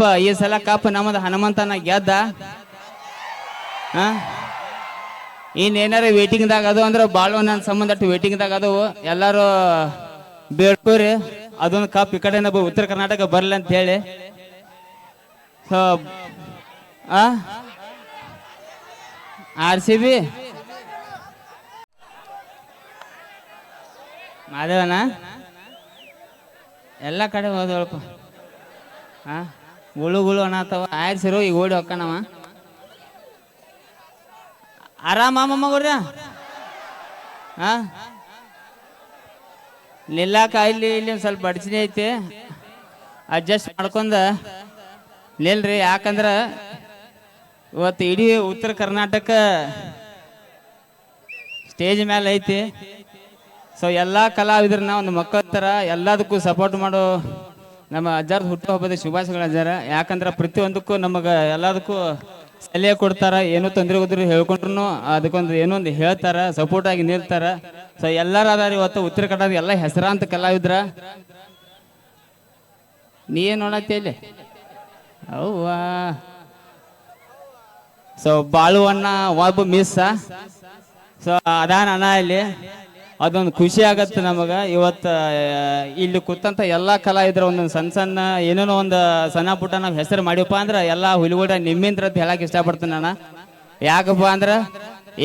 Cup ಈ ಸಲ cup ನಮ್ಮದು ಹನುಮಂತನ ಗೆದ್ದ. ಇನ್ನೇನಾರ ವೇಟಿಂಗ್ದಾಗ ಅದು ಅಂದ್ರೆ ಭಾಳ ನನ್ನ ಸಂಬಂಧ ವೇಟಿಂಗ್ದಾಗ ಅದು. ಎಲ್ಲರೂ ಬೇಡ್ಕೋರಿ. ಅದೊಂದು ಕಪ್ ಈ ಕಡೆಯಿಂದ ಉತ್ತರ ಕರ್ನಾಟಕ ಬರಲಿ ಅಂತ ಹೇಳಿ. ಸೊ ಆರ್ ಸಿ ಬಿ ಮಾದೇವನ? ಎಲ್ಲ ಕಡೆ ಹೋದಳಪ್ಪ ಹಾ? ಗುಳು ಗುಳು ಅನ್ನತ್ತವ ಆಯ್ಸಿರು ಈಗ ಓಡಿ ಹೊಕ್ಕಣವ ಆರಾಮ ಮಮ್ಮಗ್ರ ಹಾ ನಿಲ್ಲಾಕ ಇಲ್ಲಿ ಇಲ್ಲಿ ಒಂದು ಸ್ವಲ್ಪ ಅಡಚಣೆ ಐತಿ. ಅಡ್ಜಸ್ಟ್ ಮಾಡ್ಕೊಂಡ ನಿಲ್ರಿ, ಯಾಕಂದ್ರ ಇವತ್ತು ಇಡೀ ಉತ್ತರ ಕರ್ನಾಟಕ ಸ್ಟೇಜ್ ಮೇಲೆ ಐತಿ. ಸೊ ಎಲ್ಲ ಕಲಾವಿದ್ರನ್ನ ಒಂದು ಮಕ್ಕಳ ಥರ ಎಲ್ಲದಕ್ಕೂ ಸಪೋರ್ಟ್ ಮಾಡೋ ನಮ್ಮ ಅಜ್ಜಾರ್ದ ಹುಟ್ಟುಹಬ್ಬದ ಶುಭಾಶಯಗಳು ಅಜ್ಜಾರ. ಯಾಕಂದ್ರೆ ಪ್ರತಿಯೊಂದಕ್ಕೂ ನಮಗೆ ಎಲ್ಲದಕ್ಕೂ ಸಲಹೆ ಕೊಡ್ತಾರ, ಏನು ತೊಂದರೆ ಹೋದ್ರು ಹೇಳ್ಕೊಂಡ್ರು ಅದಕ್ಕೊಂದು ಏನೋ ಒಂದು ಹೇಳ್ತಾರ ಸಪೋರ್ಟ್ ಆಗಿ ನಿಲ್ತಾರ. ಸೊ ಎಲ್ಲರೂ ಅದಾರ ಇವತ್ತು ಉತ್ತರ ಕನ್ನಡದ ಎಲ್ಲ ಹೆಸರಾಂತ ಕಲಾವಿದ್ರ. ನೀ ಏನು ನೋಡತ್ತಿ ಇಲ್ಲಿ ಸೊ ಬಾಳುವಣ್ಣ ಒಬ್ಬ ಮಿಸ್. ಸೊ ಅದಾನ ಅಣ್ಣ ಇಲ್ಲಿ. ಅದೊಂದು ಖುಷಿ ಆಗತ್ತೆ ನಮಗೆ. ಇವತ್ತು ಇಲ್ಲಿ ಕೂತಂಥ ಎಲ್ಲ ಕಲಾವಿದ್ರ ಒಂದೊಂದು ಸಣ್ಣ ಸಣ್ಣ, ಏನೇನೋ ಒಂದು ಸಣ್ಣ ಪುಟ್ಟ ನಾವು ಹೆಸರು ಮಾಡಿವಪ್ಪ ಅಂದ್ರೆ ಎಲ್ಲ ಹುಲಿಗೂಡ ನಿಮ್ಮಿಂದ್ರ ಅಂತ ಹೇಳಕ್ಕೆ ಇಷ್ಟಪಡ್ತೀನಿ ನಾನು. ಯಾಕಪ್ಪ ಅಂದ್ರೆ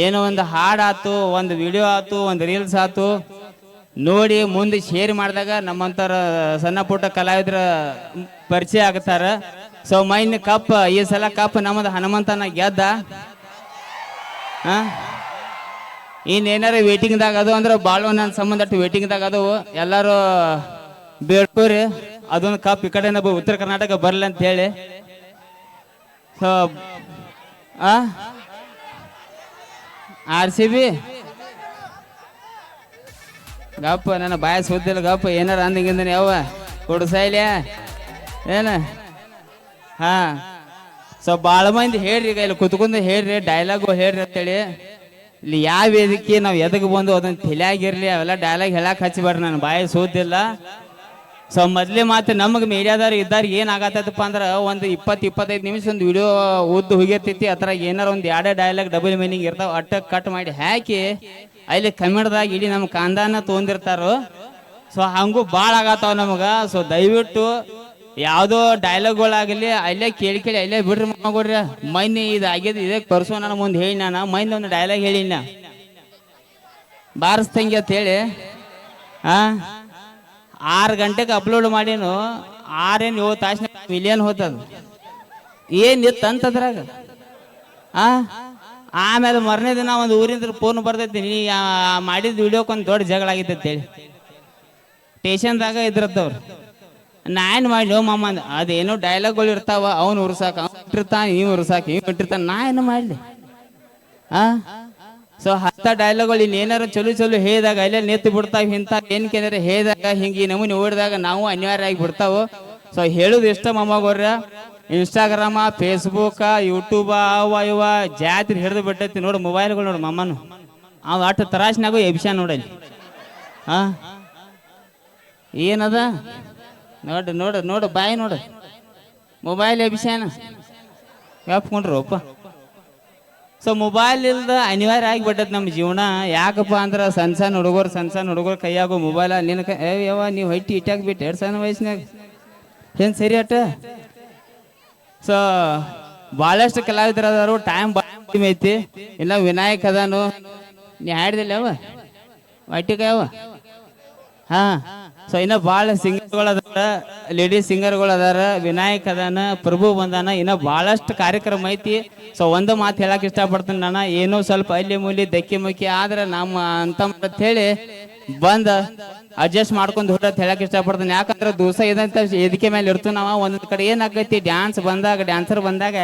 ಏನೋ ಒಂದು ಹಾಡಾತು ಒಂದು ವಿಡಿಯೋ ಆಯ್ತು ಒಂದು ರೀಲ್ಸ್ ಆಯ್ತು ನೋಡಿ ಮುಂದೆ ಶೇರ್ ಮಾಡಿದಾಗ ನಮ್ಮಂತರ ಸಣ್ಣ ಪುಟ್ಟ ಕಲಾವಿದ್ರ ಪರಿಚಯ ಆಗ್ತಾರ ಸೊ ಮೈನ್ ಕಪ್, ಈ ಸಲ ಕಪ್ ನಮ್ಮದು ಹನುಮಂತನ ಗೆದ್ದ. ಹಾ ಇನ್ನೇನಾರ ವೇಟಿಂಗ್ದಾಗ ಅದು ಅಂದ್ರೆ ಭಾಳ ನನ್ನ ಸಂಬಂಧ ವೇಟಿಂಗ್ದಾಗ ಅದು. ಎಲ್ಲರೂ ಬೇಡ್ಕೋರಿ. ಅದೊಂದು ಕಪ್ ಈ ಕಡೆ ಉತ್ತರ ಕರ್ನಾಟಕ ಬರಲಿ ಅಂತ ಹೇಳಿ. ಸೊ ಆರ್ ಸಿ ಬಿ ಗಪ್ಪ, ನನ್ನ ಬಾಯ ಸುದ್ದಿಲ್ಲ ಗಪ್ಪ. ಏನಾರ ಅಂದಂಗಿಂದನೆ ಯಾವ ಕೊಡ್ಸೈಲ್ಯ ಏನ? ಹಾ. ಸೊ ಭಾಳ ಮಂದಿ ಹೇಳ್ರಿ ಈಗ ಇಲ್ಲಿ ಕುತ್ಕೊಂಡು ಹೇಳ್ರಿ ಡೈಲಾಗು ಹೇಳ್ರಿ ಅಂತೇಳಿ. ಇಲ್ಲಿ ಯಾವ ವೇದಿಕೆ ನಾವು ಎದಕ್ಕೆ ಬಂದು ಅದನ್ನ ತಲೆಯಾಗಿರ್ಲಿ ಅವೆಲ್ಲ ಡೈಲಾಗ್ ಹೇಳಕ್ ಹಚ್ಚಿಬೇಡ್ರಿ ನಾನು ಬಾಯಿ ಸೋದಿಲ್ಲ ಸೊ ಮೊದ್ಲೇ ಮಾತು ನಮಗೆ ಮೀಡಿಯಾದವ್ರು ಇದ್ದಾರೆ ಏನು ಆಗತ್ತಪ್ಪ ಅಂದ್ರೆ ಒಂದು ಇಪ್ಪತ್ತು ಇಪ್ಪತ್ತೈದು ನಿಮಿಷ ಒಂದು ವಿಡಿಯೋ ಉದ್ದು ಹೋಗಿರ್ತೈತಿ ಅದ್ರ ಏನಾರ ಒಂದು ಎರಡೇ ಡೈಲಾಗ್ ಡಬಲ್ ಮೀನಿಂಗ್ ಇರ್ತಾವೆ, ಅಟ್ಟ ಕಟ್ ಮಾಡಿ ಹಾಕಿ, ಅಲ್ಲಿ ಕನ್ನಡದಾಗ ಇಡೀ ನಮ್ಮ ಕಾಂದಾನ ತೊಗೊಂಡಿರ್ತಾರೋ ಸೊ ಹಂಗೂ ಭಾಳ ಆಗತ್ತಾವ ನಮಗೆ. ಸೊ ದಯವಿಟ್ಟು ಯಾವುದೋ ಡೈಲಾಗ್ಗಳಾಗಲಿ ಅಲ್ಲೇ ಕೇಳಿ ಕೇಳಿ ಅಲ್ಲೇ ಬಿಡ್ರಿ ಮಗೋಡ್ರಿ ಮೈನ್ ಇದು ಆಗ್ಯದ ಇದೇ ಕರ್ಸೋ ನಾನು ಮುಂದೆ ಹೇಳಿ ನಾನು. ಮೈನ್ ಒಂದು ಡೈಲಾಗ್ ಹೇಳಿ ನಾ ಬಾರಿಸ್ತಂಗೆ ಅಂತ ಹೇಳಿ. ಆ? ಆರು ಗಂಟೆಗೆ ಅಪ್ಲೋಡ್ ಮಾಡೀನು. ಆರೇನು ಏಳು ತಾಸಿನ ಮಿಲಿಯನ್ ಹೋತದ. ಏನಿತ್ತು ಅಂತದ್ರಾಗ? ಆ? ಆಮೇಲೆ ಮರನೇ ದಿನ ಒಂದು ಊರಿಂದ ಫೋನ್ ಬರ್ತೈತಿ, ನೀ ಮಾಡಿದ ವಿಡಿಯೋಕ್ಕೆ ಒಂದು ದೊಡ್ಡ ಜಗಳ ಆಗಿತ್ತು ಅಂತೇಳಿ ಸ್ಟೇಷನ್ದಾಗ ಇದ್ರದ್ದವ್ರು. ನಾ ಏನು ಮಾಡಿ ಮಾಮ ಅಂದ. ಅದೇನೋ ಡೈಲಾಗ್ಗಳು ಇರ್ತಾವ, ಅವ್ನು ಉರ್ಸಾಕ, ಅವ್ನು ಇಟ್ಟಿರ್ತಾನೆ ಇವ್ ಉರ್ಸಾಕ ಇವ್ ಇಟ್ಟಿರ್ತಾನ ನಾ ಏನು ಮಾಡಲಿ? ಆ? ಸೊ ಹತ್ತ ಡೈಲಾಗ್ಗಳು ಇನ್ನೇನಾರು ಚಲೋ ಚಲೋ ಹೇಳಿದಾಗ ಅಲ್ಲೇ ನಿಂತು ಬಿಡ್ತಾವ ಇಂಥ ಏನ್ ಕೇಂದ್ರ ಹೇಳಿದಾಗ, ಹಿಂಗೆ ಈ ನಮೂನಿ ಓಡಿದಾಗ ನಾವು ಅನಿವಾರ್ಯ ಆಗಿ ಬಿಡ್ತಾವೆ. ಸೊ ಹೇಳುದು ಇಷ್ಟ ಮೊಮ್ಮಗೋರ್ರ ಇನ್ಸ್ಟಾಗ್ರಾಮ ಫೇಸ್ಬುಕ್ ಯೂಟ್ಯೂಬ ಅವ ಇವ, ಜಾತ್ರೆ ಹಿಡಿದು ಬಿಟ್ಟೈತಿ ನೋಡು ಮೊಬೈಲ್ಗಳು ನೋಡು ಮಮ್ಮನು ಅವ್ ಅಷ್ಟು ತರಾಶ್ನಾಗು ಎಬ್ಸ್ಯಾನ ನೋಡಲ್ಲಿ ಹಾ ಏನದ? ನೋಡು ನೋಡು ನೋಡು, ಬಾಯಿ ನೋಡು. ಮೊಬೈಲ್ ಅಭಿಷೇನ ಅಪ್ಪ ಸೊ ಮೊಬೈಲ್ ಇಲ್ದ ಅನಿವಾರ್ಯ ಆಗಿಬಿಟ್ಟದ ನಮ್ಮ ಜೀವನ. ಯಾಕಪ್ಪ ಅಂದ್ರೆ ಸಣ್ಣ ಸಣ್ಣ ಹುಡುಗರು, ಸಣ್ಣ ಸಣ್ಣ ಹುಡುಗರು ಕೈಯಾಗೋ ಮೊಬೈಲ ನಿನ್ನ ಕೈ ಏ, ಯವ್ವ, ನೀವು ಹೈಟಿ ಇಟ್ಟಾಕ್ ಬಿಟ್ಟು ಎರಡು ಸಣ್ಣ ವಯಸ್ಸಿನಾಗ ಏನು ಸರಿ ಅಟ್ಟ? ಸೊ ಭಾಳಷ್ಟು ಕಲಾವಿದರು ಅದಾರು ಟೈಮ್ ಭಾಳ ಐತಿ. ಇಲ್ಲ ವಿನಾಯಕ್ ಅದಾನು. ನೀ ಹಾಡ್ದಿಲ್ಲ ಅವ ಹೊಟ್ಟಿಗೆ ಅವ ಹಾ. ಸೊ ಇನ್ನ ಭಾಳ ಸಿಂಗರ್ಗಳು ಅದಾರ ಲೇಡೀಸ್ ಸಿಂಗರ್ಗಳು ಅದಾರ ವಿನಾಯಕ್ ಅದಾನ, ಪ್ರಭು ಬಂದಾನ, ಇನ್ನ ಭಾಳಷ್ಟು ಕಾರ್ಯಕ್ರಮ ಐತಿ. ಸೊ ಒಂದು ಮಾತು ಹೇಳಕ್ ಇಷ್ಟಪಡ್ತೀನಿ ನಾನು, ಏನೋ ಸ್ವಲ್ಪ ಅಲ್ಲಿ ಮೂಲಿ ದಕ್ಕಿ ಮುಕ್ಕಿ ಆದ್ರೆ ನಮ್ಮ ಅಂತ ಹೇಳಿ ಬಂದ ಅಡ್ಜಸ್ಟ್ ಮಾಡ್ಕೊಂಡು ಹೊರಟ್ ಹೇಳಕ್ ಇಷ್ಟಪಡ್ತೀನಿ. ಯಾಕಂದ್ರೆ ದಿವಸ ಇದಂತ ಎದಕ್ಕೆ ಮೇಲೆ ಇರ್ತು ನಾವ, ಒಂದೊಂದ್ ಕಡೆ ಏನಾಗೈತಿ ಡ್ಯಾನ್ಸ್ ಬಂದಾಗ ಡ್ಯಾನ್ಸರ್ ಬಂದಾಗ.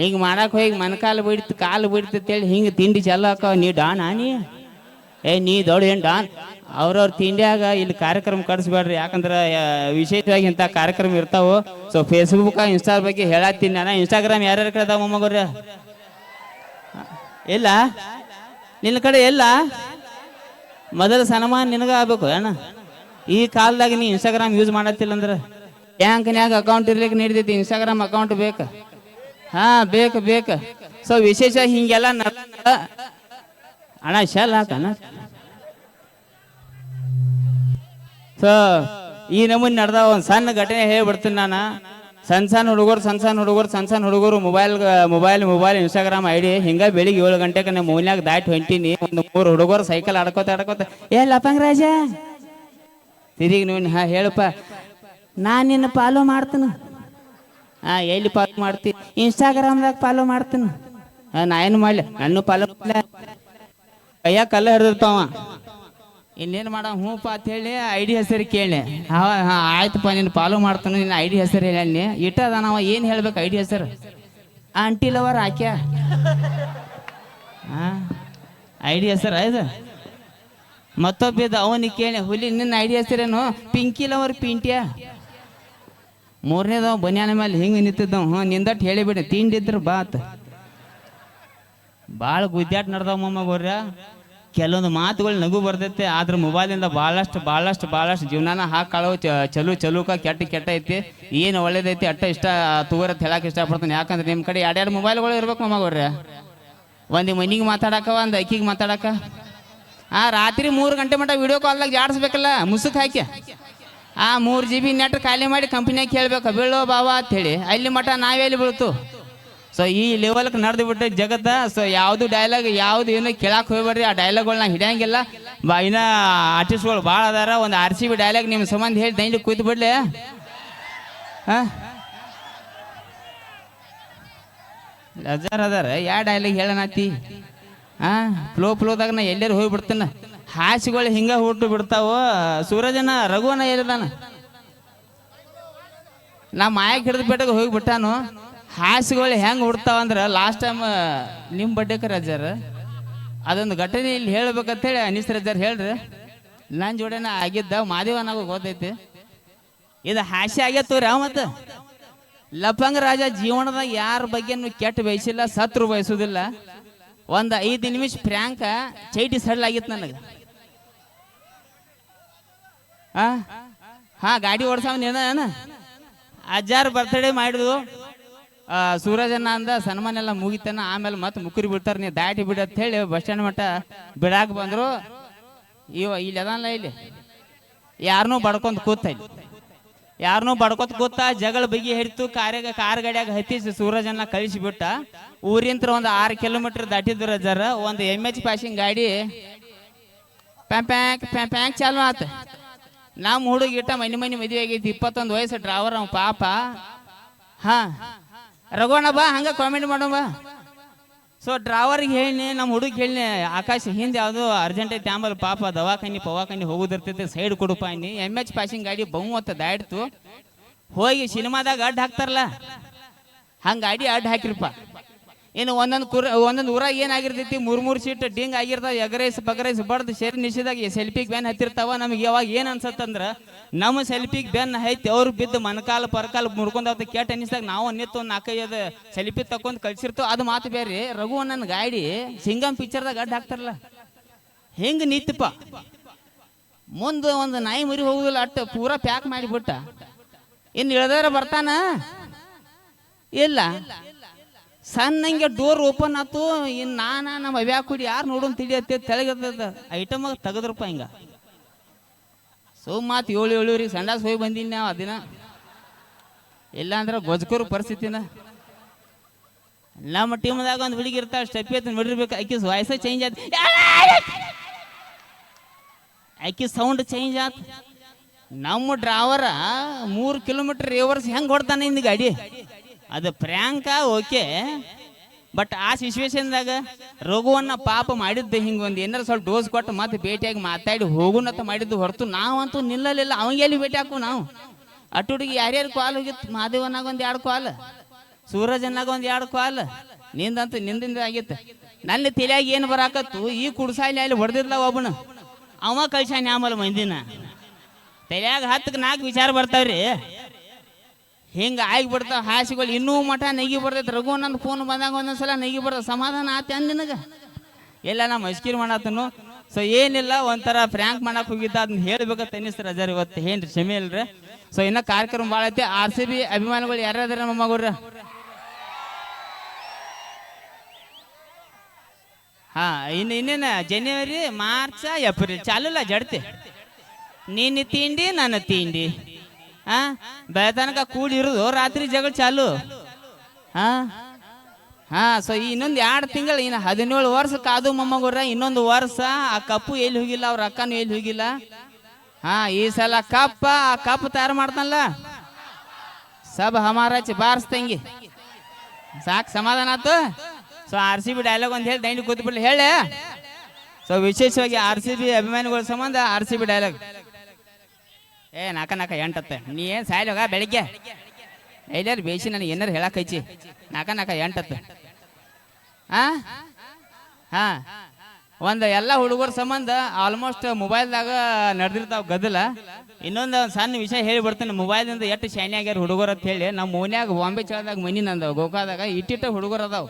ಹಿಂಗ್ ಮಾಡಕ್ ಹೋಗಿ ಮನ್ಕಾಲು ಬಿಡ್ತು ಕಾಲು ಬಿಡ್ತು ಅಂತೇಳಿ ಹಿಂಗ್ ತಿಂಡಿ ಹಾಕವ. ನೀ ಡಾನ್ ನೀ ಏ, ನೀ ದೊಡ್ಡ ಹೆಂಡ. ಅವ್ರವ್ರ ತಿಂಡಿಯಾಗ ಇಲ್ಲಿ ಕಾರ್ಯಕ್ರಮ ಕಳಿಸ್ಬೇಡ್ರಿ ಯಾಕಂದ್ರೆ ವಿಶೇಷವಾಗಿ ಇಂಥ ಕಾರ್ಯಕ್ರಮ ಇರ್ತಾವು. ಸೊ ಫೇಸ್ಬುಕ್ ಇನ್ಸ್ಟಾ ಬಗ್ಗೆ ಹೇಳತ್ತೀನಿ ನಾನು. ಇನ್ಸ್ಟಾಗ್ರಾಮ್ ಯಾರ್ಯಾರ ಕಡೆ ಅದಾವ ಮೊಮ್ಮಗವ್ರ? ಇಲ್ಲ? ನಿನ್ನ ಕಡೆ ಎಲ್ಲ ಮೊದಲ ಸನ್ಮಾನ ನಿನಗ ಆಗ್ಬೇಕು ಅಣ್ಣ ಈ ಕಾಲದಾಗ ನೀ ಇನ್ಸ್ಟಾಗ್ರಾಮ್ ಯೂಸ್ ಮಾಡತ್ತಿಲ್ಲ ಅಂದ್ರೆ? ಬ್ಯಾಂಕ್ನ್ಯಾಗ ಅಕೌಂಟ್ ಇರ್ಲಿಕ್ಕೆ ನೀಡ್ತೈತಿ. ಇನ್ಸ್ಟಾಗ್ರಾಮ್ ಅಕೌಂಟ್ ಬೇಕು? ಹಾ, ಬೇಕು ಬೇಕು. ಸೊ ವಿಶೇಷ ಹಿಂಗೆಲ್ಲ ಅಣ್ಣ ಶಾಲ ಹಾಕಣ ಸೊ ಈ ನಮೂನಿ ನಡೆದ ಒಂದು ಸಣ್ಣ ಘಟನೆ ಹೇಳ್ಬಿಡ್ತೀನಿ ನಾನು. ಸಣ್ಣ ಸಣ್ಣ ಹುಡುಗರು ಸಣ್ಣ ಸಣ್ಣ ಹುಡುಗರು ಸಣ್ಣ ಸಣ್ಣ ಹುಡುಗರು mobile mobile mobile Instagram ID ಹಿಂಗ ಬೆಳಿಗ್ಗೆ ಏಳು ಗಂಟೆಗೆ ನಮ್ಮ ಮೂಲ್ಯಾಗ ದಾಟಿ ಹೊಂಟೀನಿ. ಒಂದು ಮೂರು ಹುಡುಗರು ಸೈಕಲ್ ಆಡ್ಕೋತ ಆಡ್ಕೋತ ಏ ಲಪಂಗ್ ರಾಜ ತಿರುಗಿ ನೀವು ಹಾ ಹೇಳಪ್ಪ. ನಾನು ನಿನ್ನ ಫಾಲೋ ಮಾಡ್ತೀನಿ. ಹಾ ಎಲ್ಲಿ ಫಾಲೋ ಮಾಡ್ತೀನಿ ಇನ್ಸ್ಟಾಗ್ರಾಮ್ದಾಗ ಫಾಲೋ ಮಾಡ್ತೀನಿ. ನಾ ಏನು ಮಾಡಲಿ? ನನ್ನ ಫಾಲೋ ಕೈಯಾಗ ಕಲ್ಲ ಹರಿದಿರ್ತಾವ ಇನ್ನೇನು ಮಾಡ ಹೂಪ ಅಂತ ಹೇಳಿ ಐ ಡಿ ಹೆಸರು ಕೇಳಿ ಅವ, ಹಾ, ಆಯ್ತಪ್ಪ, ನೀನು ಫಾಲೋ ಮಾಡ್ತಾನೆ ನಿನ್ನ ಐ ಡಿ ಹೆಸರು ಹೇಳಿ ಇಟ್ಟದ ನಾವು ಏನು ಹೇಳ್ಬೇಕು ಐ ಡಿ ಹೆಸರು? ಆಂಟಿ ಲವರ್ ಆಕ್ಯ? ಹಾಂ ಐ ಡಿ ಹೆಸರು ಇದು? ಮತ್ತೊಬ್ಬಿದ್ದು ಅವನಿಗೆ ಕೇಳಿ ಹುಲಿ, ನಿನ್ನ ಐ ಡಿ ಹೆಸರೇನು? ಪಿಂಕಿ ಲವರ್, ಪಿಂಟ್ಯ? ಮೂರನೇದವ, ಬನ್ಯಾನ ಮೇಲೆ ಹಿಂಗೆ ನಿಂತಿದ್ದವ. ಹ್ಞೂ ನಿಂದಟ್ಟು ಹೇಳಿಬಿಡಿ ತಿಂಡಿದ್ರು ಬಾತ್. ಭಾಳ ಗುದ್ದಾಟ ನಡ್ದಾವ ಮೊಮ್ಮಗೋರ್ಯ ಕೆಲವೊಂದು ಮಾತುಗಳು ನಗು ಬರ್ತೈತೆ, ಆದ್ರೆ ಮೊಬೈಲಿಂದ ಭಾಳಷ್ಟು ಭಾಳಷ್ಟು ಭಾಳಷ್ಟು ಜೀವನಾನ ಹಾಕಾಳೋ ಚಲು, ಚಲುಕ, ಕೆಟ್ಟ ಕೆಟ್ಟ ಐತಿ. ಏನು ಒಳ್ಳೇದೈತಿ, ಅಟ್ಟ ಇಷ್ಟ ತಗೋರತ್ ಹೇಳಕ್ಕೆ ಇಷ್ಟಪಡ್ತಾನೆ. ಯಾಕಂದ್ರೆ ನಿಮ್ಮ ಕಡೆ ಎರಡೆರಡು ಮೊಬೈಲ್ಗಳು ಇರ್ಬೇಕು ಮೊಮ್ಮಗೋರ್ಯ ಒಂದು ಮನಿಗೆ ಮಾತಾಡಕ, ಒಂದು ಅಕ್ಕಿಗೆ ಮಾತಾಡಕ. ಆ, ರಾತ್ರಿ ಮೂರು ಗಂಟೆ ಮಟ್ಟ ವಿಡಿಯೋ ಕಾಲ್ದಾಗ ಜಾಡಿಸ್ಬೇಕಲ್ಲ, ಮುಸುಕ್ ಹಾಕಿ ಆ ಮೂರು ಜಿ ಬಿ ನೆಟ್ ಖಾಲಿ ಮಾಡಿ ಕಂಪ್ನಿಯಾಗ ಕೇಳ್ಬೇಕು. ಬೀಳೋ ಬಾವಾ ಹೇಳಿ ಅಲ್ಲಿ ಮಟ್ಟ ಅಲ್ಲಿ ಬೀಳ್ತು? ಸೊ ಈ ಲೆವೆಲ್ಗೆ ನಡೆದು ಬಿಟ್ಟೆ ಜಗತ್ತ ಸೊ ಯಾವುದು ಡೈಲಾಗ್ ಯಾವುದು ಏನು ಕೇಳಕ್ಕೆ ಹೋಗ್ಬೇಡ್ರಿ. ಆ ಡೈಲಾಗ್ಗಳನ್ನ ಹಿಡಿಯಂಗಿಲ್ಲ. ಬಾ, ಇನ್ನ ಆರ್ಟಿಸ್ಟ್ಗಳು ಭಾಳ ಅದಾರ. ಒಂದು ಆರ್ ಸಿ ಬಿ ಡೈಲಾಗ್ ನಿಮ್ಮ ಸಂಬಂಧ ಹೇಳಿ ದೈಲಿ ಕೂತು ಬಿಡ್ಲಿ. ಹಾಂ? ಅಜಾರ್ ಅದಾರ ಯಾ ಡೈಲಾಗ್ ಹೇಳನತಿ? ಆ ಫ್ಲೋ ಫ್ಲೋದಾಗ ನಾ ಎಲ್ಲರೂ ಹೋಗ್ಬಿಡ್ತಾನ ಹಾಸಿಗಳು ಹಿಂಗ ಹುಟ್ಟು ಬಿಡ್ತಾವ? ಸೂರಜನ ರಘುವನ ಎಲ್ಲಿದಾನ? ನಾ ಮಾಯಕ್ಕೆ ಹಿಡಿದು ಬೆಟ್ಟಗೆ ಹೋಗಿಬಿಟ್ಟಾನು ಹಾಸಿಗಳು ಹೆಂಗೆ ಹುಡ್ತಾವ ಅಂದ್ರೆ ಲಾಸ್ಟ್ ಟೈಮ್ ನಿಮ್ಮ ಬಡ್ಡೆಕ ರಜಾರ. ಅದೊಂದು ಘಟನೆ ಇಲ್ಲಿ ಹೇಳ್ಬೇಕಂತೇಳಿ ಅನಿಸ್ ರಜರ್ ಹೇಳ್ರಿ. ನನ್ನ ಜೋಡಿನ ಆಗಿದ್ದ ಮಾದೇವನಾಗ ಗೊತ್ತೈತಿ. ಇದು ಹಾಸ್ಯ ಆಗೈತವ್ರಿ ಅವ ಮತ್ತೆ? ಲಪಂಗ ರಾಜ ಜೀವನದಾಗ ಯಾರ ಬಗ್ಗೆನೂ ಕೆಟ್ಟ ಬಯಸಿಲ್ಲ, ಸತ್ರು ಬಯಸುದಿಲ್ಲ. ಒಂದು ಐದು ನಿಮಿಷ ಪ್ರ್ಯಾಂಕ ಚೈಟಿ ಸಡ್ಲಾಗಿತ್ತು ನನಗೆ. ಆ? ಹಾ, ಗಾಡಿ ಓಡಿಸ್ ನೀನ ಅಜ್ಜಾರ್ ಬರ್ತ್ಡೇ ಮಾಡಿದ್ವು. ಆ, ಸೂರಜನ್ನ ಅಂದ ಸನ್ಮಾನ ಎಲ್ಲ ಮುಗಿತನ ಆಮೇಲೆ ಮತ್ತೆ ಮುಕ್ರಿ ಬಿಡ್ತಾರ ನೀ ದಾಟಿ ಬಿಡ ಅಂತ ಹೇಳಿ ಬಸ್ ಸ್ಟ್ಯಾಂಡ್ ಮಟ್ಟ ಬಿಡಾಕ ಬಂದ್ರು. ಇವ ಇಲ್ಲಿ ಅದಲ್ಲ ಇಲ್ಲಿ. ಯಾರನ್ನೂ ಬಡ್ಕೊಂತ ಕೂತ ಇಲ್ಲಿ. ಯಾರನ್ನೂ ಬಡ್ಕೊತ ಕೂತ ಜಗಳ ಬಗೆ ಹಿಡಿತು ಕಾರ್ಯಾಗ ಕಾರ್ ಗಾಡಿಯಾಗ ಹತ್ತಿಸಿ ಸೂರಜನ್ನ ಕಳಿಸಿಬಿಟ್ಟ ಊರಿಂತ ಒಂದು ಆರು ಕಿಲೋಮೀಟರ್ ದಾಟಿದ್ರು ಜರ ಒಂದು ಎಂ ಎಚ್ ಪಾಸಿಂಗ್ ಗಾಡಿ. ಪ್ಯಾಂಕ್ ಪ್ಯಾಂಕ್ ಚಾಲು ಆತ. ನಮ್ಮ ಹುಡುಗಿಟ್ಟ ಮನೆ ಮನೆ ಮದುವೆ ಆಗೈತಿ ಇಪ್ಪತ್ತೊಂದು ವಯಸ್ಸು ಡ್ರೈವರ್ ಅವ ಪಾಪ. ಹಾ. ರಘುವಣ್ಣ, ಬಾ, ಹಂಗೆ ಕಾಮೆಂಟ್ ಮಾಡೋ, ಬಾ. ಸೊ ಡ್ರೈವರ್ಗೆ ಹೇಳಿ ನಮ್ಮ ಹುಡುಗ ಹೇಳಿ ಆಕಾಶ ಹಿಂದೆ ಯಾವುದು ಅರ್ಜೆಂಟ್ ಐತೆ, ಆಮೇಲೆ ಪಾಪ ದವಾಖಾನಿ, ಪವಾಖಾನಿ ಹೋಗುದಿರ್ತೈತೆ ಸೈಡ್ ಕೊಡುಪ ಅನ್ನಿ ಎಂ ಎಚ್ ಪಾಸಿಂಗ್ ಗಾಡಿ ಬಹುಮತ ದಾಡ್ತು ಹೋಗಿ ಸಿನಿಮಾದಾಗ ಅಡ್ಡ ಹಾಕ್ತಾರಲ್ಲ? ಹಂಗೆ ಗಾಡಿ ಅಡ್ಡ ಹಾಕಿರಪ್ಪ. ಇನ್ನು ಒಂದೊಂದು ಕುರ್, ಒಂದೊಂದು ಊರಾಗ ಏನಾಗಿರ್ತೈತಿ? ಮೂರು ಮೂರು ಸೀಟ್ ಡಿಂಗ್ ಆಗಿರ್ತಾವ, ಎಗರೈಸ್, ಬಗರೈಸ್, ಬಡ್ದು ಸೇರಿ ನಿಶಿದಾಗ ಸೆಲ್ಫಿಗೆ ಬ್ಯಾನ್ ಹತ್ತಿರ್ತಾವ. ನಮಗೆ ಯಾವಾಗ ಏನು ಅನ್ಸತ್ತಂದ್ರೆ, ನಮ್ಮ ಸೆಲ್ಫಿಗೆ ಬ್ಯಾನ್ ಹೈತಿ ಅವ್ರು ಬಿದ್ದು ಮನಕಾಲ, ಪರಕಾಲ ಮುರ್ಕೊಂಡಾವ ಕೆಟ್ಟ ಅನಿಸ್ದಾಗ ನಾವು ಅನ್ನಿತ್ತು ಒಂದು ನಾಲ್ಕೈದು ಸೆಲ್ಫಿ ತಕೊಂಡ್ ಕಳ್ಸಿರ್ತೇವೆ. ಅದು ಮಾತು ಬೇರೆ ರಘು ನನ್ನ ಗಾಡಿ ಸಿಂಗಮ್ ಪಿಕ್ಚರ್ದಾಗ ಅಡ್ಡ ಹಾಕ್ತಾರಲ್ಲ, ಹೆಂಗ್ ನಿಂತಪ್ಪ ಮುಂದೆ ಒಂದು ನಾಯಿ ಮರಿ ಹೋಗುದಿಲ್ಲ ಅಟ್ಟ ಪೂರ ಪ್ಯಾಕ್ ಮಾಡಿಬಿಟ್ಟ. ಇನ್ನು ಇಳ್ದಾರ ಬರ್ತಾನ? ಇಲ್ಲ. ಸಣ್ಣಂಗೆ ಡೋರ್ ಓಪನ್ ಆತು ಇನ್ನು ನಾನ ನಮ್ಮ ಅವ್ಯಾ ಕುಡಿ ಯಾರು ನೋಡೋನ್ ತಿಳಿಯತ್ತೆ ತೆಳಗದ ಐಟಮ್ ತೆಗದ್ರಪ್ಪ ಹಿಂಗ. ಸೊ ಮಾತು ಏಳು ಏಳುವರೆಗೆ ಸಂಡಾಸ್ ಹೋಗಿ ಬಂದೀನಿ ನಾವು ಅದಿನ. ಇಲ್ಲಾಂದ್ರೆ ಗೊಜ್ಕೂರು ಪರಿಸ್ಥಿತಿನ. ನಮ್ಮ ಟೀಮ್ದಾಗ ಒಂದು ಹುಡುಗಿ ಇರ್ತಾ ಸ್ಟೆಪ್ ಎತ್ತು ನೋಡಿರ್ಬೇಕು, ಆಕಿ ವಾಯ್ಸ ಚೇಂಜ್ ಆಯ್ತು ಆಕಿ ಸೌಂಡ್ ಚೇಂಜ್ ಆತ್. ನಮ್ಮ ಡ್ರೈವರ ಮೂರು ಕಿಲೋಮೀಟರ್ ರಿವರ್ಸ್ ಹೆಂಗೆ ಹೊಡ್ತಾನೆ ಇಂದ ಗಾಡಿ. ಅದು ಪ್ರ್ಯಾಂಕ, ಓಕೆ. ಬಟ್ ಆ ಸಿಚುವೇಶನ್ದಾಗ ರಘುವನ್ನ ಪಾಪ ಮಾಡಿದ್ದು ಹಿಂಗೆ ಒಂದು ಏನಾರ ಸ್ವಲ್ಪ ಡೋಸ್ ಕೊಟ್ಟು ಮತ್ತೆ ಭೇಟಿಯಾಗಿ ಮಾತಾಡಿ ಹೋಗುನತ್ತ ಮಾಡಿದ್ದು ಹೊರತು ನಾವಂತೂ ನಿಲ್ಲಲಿಲ್ಲ. ಅವಂಗೆಲ್ಲಿ ಭೇಟಿ ಹಾಕು ನಾವು? ಅಟ್ಟುಡಿಗೆ ಯಾರ್ಯಾರು ಕಾಲ್ ಹೋಗಿತ್ತು? ಮಹಾದೇವನಾಗ ಒಂದು ಎರಡು ಕಾಲ್ ಸೂರಜನಾಗ ಒಂದು ಎರಡು ಕಾಲ್ ನಿಂದಂತೂ ನಿಂದಿಂದ ಆಗಿತ್ತು. ನನ್ನ ತಲೆಯಾಗ ಏನು ಬರಾಕತ್ತು? ಈ ಕುಡ್ಸಾಲಿ ಅಲ್ಲಿ ಹೊಡೆದಿಲ್ಲ ಒಬ್ಬನ ಅವ ಕಳ್ಸಾನೆ ಆಮೇಲೆ ಮಂದಿನ. ತಲೆಯಾಗ ಹತ್ತಕ್ಕೆ ನಾಲ್ಕು ವಿಚಾರ ಬರ್ತಾವ್ರಿ. ಹಿಂಗ ಆಗಿಬಿಡ್ತಾವ ಹಾಸಿಗಳು ಇನ್ನೂ ಮಠ ನೆಗಿ ಬರ್ತೈತೆ. ರಘು ನಂದು ಫೋನ್ ಬಂದಾಗ ಒಂದೊಂದ್ಸಲ ನೆಗಿ ಬರ್ತದೆ ಸಮಾಧಾನ ಆತ ಅಂದ ನಿನಗೆ? ಎಲ್ಲ ನಾ ಮಸ್ಕಿರ್ ಮಾಡತ್ತನು ಸೊ ಏನಿಲ್ಲ, ಒಂಥರ ಫ್ರ್ಯಾಂಕ್ ಮಾಡಕ್ ಹೋಗಿದ್ದ. ಅದನ್ನ ಹೇಳ್ಬೇಕಂತ ಅನ್ನಿಸ್ತಾರೆ ಅಜಾರ್ ಇವತ್ತು. ಏನ್ರಿ, ಕ್ಷಮೆ ಇಲ್ರಿ? ಸೊ ಇನ್ನ ಕಾರ್ಯಕ್ರಮ ಭಾಳ ಐತಿ. ಆರ್ ಸಿ ಬಿ ಅಭಿಮಾನಿಗಳು ಯಾರ್ಯಾರ ನಮ್ಮ ಮಗುರ ಹಾ ಇನ್ನು ಇನ್ನೇನ? ಜನವರಿ ಮಾರ್ಚ್ ಏಪ್ರಿಲ್ ಚಾಲೂಲ್ಲ ಜಡ್ತಿ. ನಿನ್ನ ತಿಂಡಿ, ನನ್ನ ತಿಂಡಿ. ಹಾ? ಬೆಳತನಕ ಕೂಡಿ ಇರೋದು, ರಾತ್ರಿ ಜಗಳ ಚಾಲು. ಹಾ? ಹಾ ಸೊ ಇನ್ನೊಂದು ಎರಡು ತಿಂಗಳು, ಇನ್ನು ಹದಿನೇಳು ವರ್ಷ ಕಾದು ಮೊಮ್ಮಗುರ ಇನ್ನೊಂದು ವರ್ಷ ಆ ಕಪ್ಪು ಎಲ್ಲಿ ಹೋಗಿಲ್ಲ, ಅವ್ರ ಅಕ್ಕನೂ ಎಲ್ಲಿ ಹೋಗಿಲ್ಲ. ಹಾ, ಈ ಸಲ ಕಪ್ಪ, ಆ ಕಪ್ ತಯಾರು ಮಾಡ್ತಾನಲ್ಲ. ಸಬ್ ಹಮಾರಾಚ್ ಬಾರಿಸ್ತಂಗಿ ಸಾಕು ಸಮಾಧಾನ ಆತು? So R C B dialogue ಒಂದು ಹೇಳಿ ದೈಂಡಿ ಕೂತ್ಬಿಡ್ಲಿ, ಹೇಳಿ. ಸೊ ವಿಶೇಷವಾಗಿ ಆರ್ ಸಿ ಬಿ ಅಭಿಮಾನಿಗಳ ಸಂಬಂಧ ಆರ್ ಸಿ ಬಿ ಡೈಲಾಗ್ ಏ, ನಾಕ ನಾಕ ಎಂಟತ್ತೆ. ನೀ ಏನು ಸಾಯ್ಲೋಗ ಬೆಳಿಗ್ಗೆ? ಎಲ್ಲಾರು ಬೇಸಿ ನನಗೆ ಏನಾರು ಹೇಳಕ್ ಐಚಿ ನಾಕ ನಾಕ ಎಂಟತ್ತೆ. ಹಾ ಹಾ. ಒಂದು ಎಲ್ಲ ಹುಡುಗರ ಸಂಬಂಧ ಆಲ್ಮೋಸ್ಟ್ ಮೊಬೈಲ್ದಾಗ ನಡೆದಿರ್ತಾವ ಗದ್ದಲ. ಇನ್ನೊಂದು ಸಣ್ಣ ವಿಷಯ ಹೇಳಿ ಬಿಡ್ತೀನಿ ಮೊಬೈಲ್ದಿಂದ ಎಷ್ಟು ಶೈನಿ ಆಗ್ಯಾರ ಹುಡುಗರು ಅಂತ ಹೇಳಿ. ನಮ್ಮ ಮೋನ್ಯಾಗ ಬಾಂಬೆ ಚಳದಾಗ ಮನಿ ನಂದವ. ಗೋಕಾದಾಗ ಇಟ್ಟಿಟ್ಟ ಹುಡುಗರು ಅದಾವ.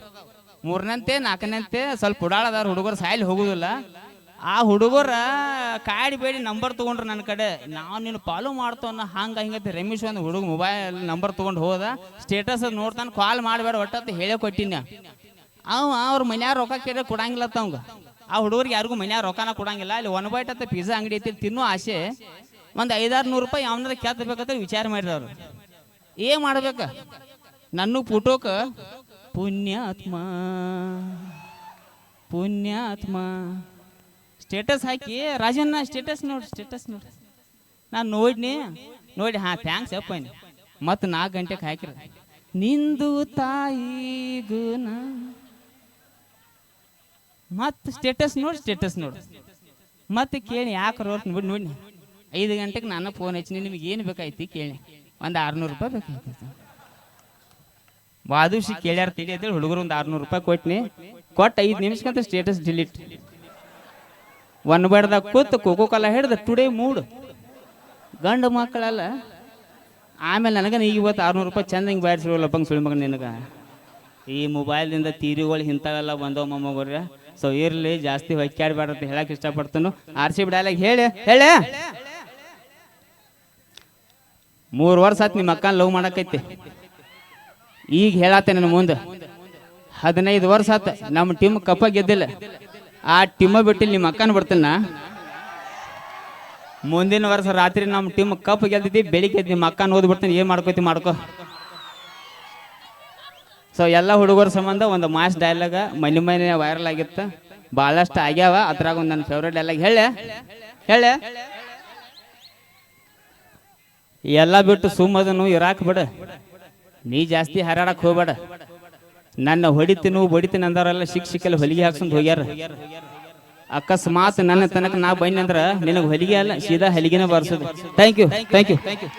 ಮೂರನಂತೆ, ನಾಲ್ಕನಂತೆ, ಸ್ವಲ್ಪ ಉಡಾಳದಾರ ಹುಡುಗರು ಸಾಯ್ಲಿ ಹೋಗುದಿಲ್ಲ. ಆ ಹುಡುಗರ ಕಾಡಿಬೇಡಿ ನಂಬರ್ ತೊಗೊಂಡ್ರು ನನ್ನ ಕಡೆ. ನಾವು ನೀನು ಫಾಲೋ ಮಾಡ್ತವನ್ನ ಹಂಗ ಹಿಂಗತ್ತೆ ರಮೇಶ್ ಒಂದು ಹುಡುಗ ಮೊಬೈಲ್ ನಂಬರ್ ತೊಗೊಂಡು ಹೋದ. ಸ್ಟೇಟಸ್ ನೋಡ್ತಾನೆ ಕಾಲ್ ಮಾಡಬೇಡ ಒಟ್ಟತ್ತು ಹೇಳೇ ಕೊಟ್ಟಿನ. ಅವ ಅವ್ರ ಮನ್ಯಾಗ ರೊಕ್ಕ ಕೇಳಿ ಕೊಡಂಗಿಲ್ಲ ಅವಂಗ. ಆ ಹುಡುಗರಿಗೆ ಯಾರಿಗೂ ಮನ್ಯಾಗ ರೊಕ್ಕನ ಕೊಡಂಗಿಲ್ಲ. ಅಲ್ಲಿ ಒನ್ ಬೈಟ್ ಅಂತ ಪಿಜ್ಜಾ ಅಂಗಡಿ ಐತಿ, ತಿನ್ನೋ ಆಸೆ. ಒಂದು ಐದಾರು ನೂರು ರೂಪಾಯಿ ಯಾವನಾರ ಕೆತ್ತಬೇಕಂತ ವಿಚಾರ ಮಾಡಿದವ್ರು ಏನ್ ಮಾಡ್ಬೇಕ? ನನ್ನ ಪುಟೋಕ, ಪುಣ್ಯಾತ್ಮ ಪುಣ್ಯಾತ್ಮ. ಸ್ಟೇಟಸ್ ಹಾಕಿ, ರಾಜಣ್ಣ ಸ್ಟೇಟಸ್ ನೋಡಿ ಸ್ಟೇಟಸ್ ನೋಡಿ. ನಾನು ನೋಡ್ನಿ, ನೋಡಿ, ಹಾಂ ಥ್ಯಾಂಕ್ಸ್ ಅಪ್ಪ ಮತ್ತು ನಾಲ್ಕು ಗಂಟೆಗೆ ಹಾಕಿರ ನಿಂದು ತಾಯಿ ಗುಣ ಮತ್ತು ಸ್ಟೇಟಸ್ ನೋಡಿ ಸ್ಟೇಟಸ್ ನೋಡಿ. ಮತ್ತೆ ಕೇಳಿ ಯಾಕೆ ರೋಟ್ ನೋಡಿ ನೋಡಿ ಐದು ಗಂಟೆಗೆ ನಾನು ಫೋನ್ ಹಚ್ಚಿನಿ ನಿಮಗೆ ಏನು ಬೇಕಾಯ್ತಿ ಕೇಳಿ. ಒಂದು ಆರ್ನೂರು ರೂಪಾಯಿ ಬೇಕಾಯ್ತು ಬಾದೂಷಿ ಕೇಳ್ಯಾರ ತಿಳಿ ಅಂತೇಳಿ ಹುಡುಗರು ಒಂದು ಆರ್ನೂರು ರೂಪಾಯಿ ಕೊಟ್ನಿ. ಕೊಟ್ಟು ಐದು ನಿಮಿಷಕ್ಕಂತ ಸ್ಟೇಟಸ್ ಡಿಲೀಟ್ ಒನ್ ಬೇಡ್ದಾಗ ಕೂತು ಕೋಕೋ ಕಾಲ ಹಿಡ್ದು ಟುಡೇ ಮೂಡ್. ಗಂಡು ಮಕ್ಕಳಲ್ಲ. ಆಮೇಲೆ ನನಗೆ ಇವತ್ತು ಆರ್ನೂರು ರೂಪಾಯಿ ಚಂದ ಹಿಂಗೆ ಬ್ಯಾಡ್ಸಿರೋಲ್ಲಪ್ಪಂಗೆ ಸುಳಿ ಮಗ ನಿನಗೆ. ಈ ಮೊಬೈಲ್ದಿಂದ ತೀರಿಗಳು ಇಂಥವೆಲ್ಲ ಬಂದವ ಮೊಮ್ಮಗೋರ್ಯ ಸೊ ಇರಲಿ, ಜಾಸ್ತಿ ಹೊಕ್ಕಾಡ್ಬೇಡ ಅಂತ ಹೇಳಕ್ಕೆ ಇಷ್ಟಪಡ್ತಾನು. ಆರ್ ಸಿ ಹೇಳಿ ಹೇಳಿ. ಮೂರು ವರ್ಷ ಆಯ್ತು ನಿಮ್ಮ ಅಕ್ಕನ ಲವ್ ಮಾಡಕೈತಿ. ಈಗ ಹೇಳತ್ತೆ ನನ್ನ ಮುಂದೆ. ಹದಿನೈದು ವರ್ಷ ಆತ ನಮ್ಮ ಟೀಮ್ ಕಪ್ಪ ಗೆದ್ದಿಲ್ಲ. ಆ ಟಿಮ್ಮ ಬಿಟ್ಟು ನಿಮ್ಮ ಅಕ್ಕನ ಬಿಡ್ತೀನ ಮುಂದಿನ ವರ್ಷ ರಾತ್ರಿ ನಮ್ಮ ಟೀಮ್ ಕಪ್ ಗೆದ್ದಿದ್ದಿ ಬೆಳಿಗ್ಗೆ ನಿಮ್ಮ ಅಕ್ಕನ ಓದ್ಬಿಡ್ತೀನಿ ಏನ್ ಮಾಡ್ಕೋತಿ ಮಾಡ್ಕೋ. ಸೊ ಎಲ್ಲ ಹುಡುಗರ ಸಂಬಂಧ ಒಂದು ಮಾಸ್ ಡೈಲಾಗ ಮನೆ ಮನೆ ವೈರಲ್ ಆಗಿತ್ತು. ಭಾಳಷ್ಟು ಆಗ್ಯಾವ, ಅದ್ರಾಗ ಒಂದು ನನ್ನ ಫೇವ್ರೇಟ್ ಡೈಲಾಗ್ ಹೇಳೆ ಹೇಳೆ. ಎಲ್ಲ ಬಿಟ್ಟು ಸುಮ್ಮದನು ಇರಾಕ್ ಬಿಡ. ನೀ ಜಾಸ್ತಿ ಹಾರಾಡಕ್ ಹೋಗ್ಬೇಡ. ನನ್ನ ಹೊಡಿತೀನಿ, ಬಡಿತೀನಿ ಅಂದವರೆಲ್ಲ ಶಿಕ್ಷಕಲ್ಲಿ ಹೊಲಿಗೆ ಹಾಕ್ಸಂದು ಹೋಗ್ಯಾರ. ಅಕಸ್ಮಾತ್ ನನ್ನ ತನಕ ನಾ ಬನ್ನಿ ಅಂದ್ರೆ ನಿನಗೆ ಹೊಲಿಗೆ ಅಲ್ಲ, ಸೀದಾ ಹಲಿಗೆನ ಬಾರಿಸೋದು. Thank you thank you thank you